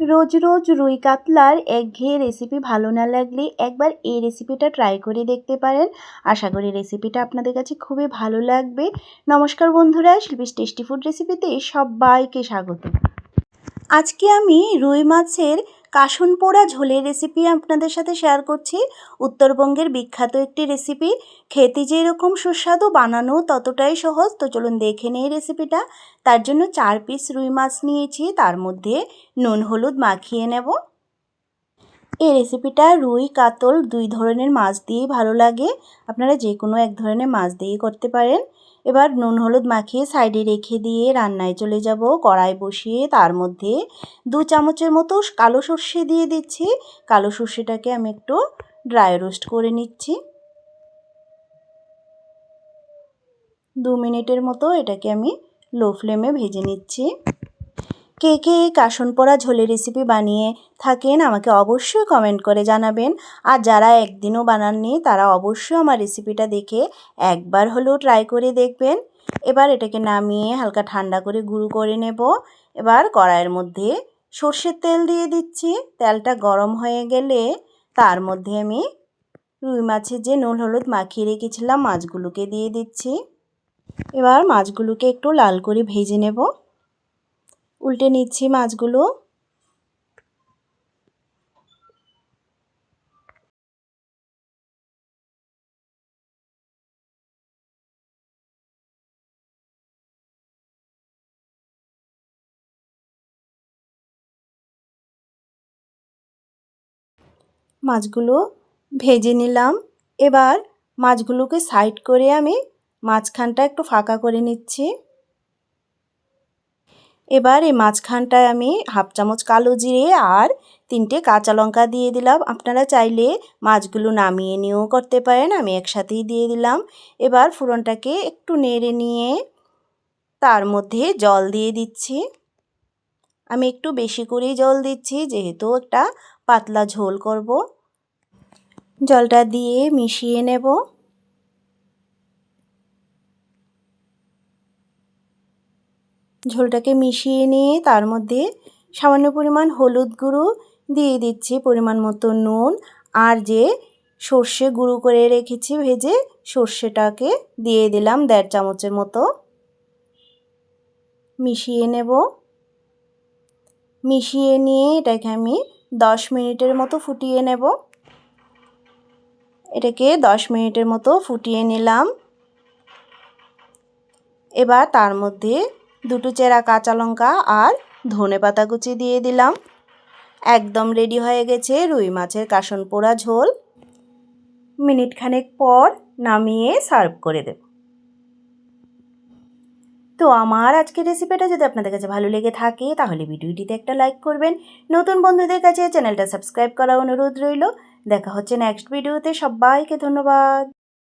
রোজ রোজ রুই কাতলার একঘেয়ে রেসিপি ভালো না লাগলে একবার এই রেসিপিটা ট্রাই করে দেখতে পারেন। আশা করি রেসিপিটা আপনাদের কাছে খুবই ভালো লাগবে। নমস্কার বন্ধুরা শিল্পীস টেস্টি ফুড রেসিপিতে সবাইকে স্বাগত। আজকে আমি রুই মাছের কাসন পোড়া ঝোলের রেসিপি আপনাদের সাথে শেয়ার করছি। উত্তরবঙ্গের বিখ্যাত একটি রেসিপি খেতে যেরকম সুস্বাদু বানানো ততটাই সহজ। তো চলুন দেখে নিই রেসিপিটা তার জন্য চার পিস রুই মাছ নিয়েছি। তার মধ্যে নুন, হলুদ মাখিয়ে নেব। এই রেসিপিটা রুই, কাতল দুই ধরনের মাছ দিয়েই ভালো লাগে। আপনারা যে কোনো এক ধরনের মাছ দিয়েই করতে পারেন। এবার নুন, হলুদ মাখিয়ে সাইডে রেখে দিয়ে রান্নায় চলে যাব। কড়াই বসিয়ে তার মধ্যে দু চামচের মতো কালো সর্ষে দিয়ে দিচ্ছি। কালো সর্ষেটাকে আমি একটু ড্রাই রোস্ট করে নিচ্ছি। দু মিনিটের মতো এটাকে আমি লো ফ্লেমে ভেজে নিচ্ছি। কে কে এই কাসন পোড়া ঝোলের রেসিপি বানিয়ে থাকেন আমাকে অবশ্যই কমেন্ট করে জানাবেন। আর যারা একদিনও বানাননি, তারা অবশ্যই আমার রেসিপিটা দেখে একবার হলেও ট্রাই করে দেখবেন। এবার এটাকে নামিয়ে হালকা ঠান্ডা করে গুঁড়ো করে নেব। এবার কড়াইয়ের মধ্যে সর্ষের তেল দিয়ে দিচ্ছি। তেলটা গরম হয়ে গেলে তার মধ্যে আমি রুই মাছের যে নুন হলুদ মাখিয়ে রেখেছিলাম, মাছগুলোকে দিয়ে দিচ্ছি। এবার মাছগুলোকে একটু লাল করে ভেজে নেব। উল্টে নিচ্ছি মাছগুলো। মাছগুলো ভেজে নিলাম। এবার মাছগুলোকে সাইড করে আমি মাঝখানটা একটু ফাঁকা করে নিচ্ছি। এবার এই মাঝখানটায় আমি হাফ চামচ কালো জিরে আর তিনটে কাঁচা লঙ্কা দিয়ে দিলাম। আপনারা চাইলে মাছগুলো নামিয়ে নিয়েও করতে পারেন, আমি একসাথেই দিয়ে দিলাম। এবার ফুরনটাকে একটু নেড়ে নিয়ে তার মধ্যে জল দিয়ে দিচ্ছি। আমি একটু বেশি করেই জল দিচ্ছি, যেহেতু একটা পাতলা ঝোল করব। জলটা দিয়ে মিশিয়ে নেব। ঝোলটাকে মিশিয়ে নিয়ে তার মধ্যে সামান্য পরিমাণ হলুদ গুঁড়ো দিয়ে দিচ্ছি পরিমাণ মতো নুন। আর যে সর্ষে গুঁড়ো করে রেখেছি, ভেজে সর্ষেটাকে দিয়ে দিলাম দেড় চামচের মতো। মিশিয়ে নেব। মিশিয়ে নিয়ে এটাকে আমি দশ মিনিটের মতো ফুটিয়ে নেব। এটাকে দশ মিনিটের মতো ফুটিয়ে নিলাম। এবার তার মধ্যে দুটো চেরা কাঁচা লঙ্কা আর ধনে পাতা কুচি দিয়ে দিলাম। একদম রেডি হয়ে গেছে রুই মাছের কাসন পোড়া ঝোল। মিনিট খানেক পর নামিয়ে সার্ভ করে দেব। তো আমার আজকের রেসিপিটা যদি আপনাদের কাছে ভালো লেগে থাকে, তাহলে ভিডিওটিতে একটা লাইক করবেন। নতুন বন্ধুদের কাছে চ্যানেলটা সাবস্ক্রাইব করা অনুরোধ রইল। দেখা হচ্ছে নেক্সট ভিডিওতে সবাইকে ধন্যবাদ।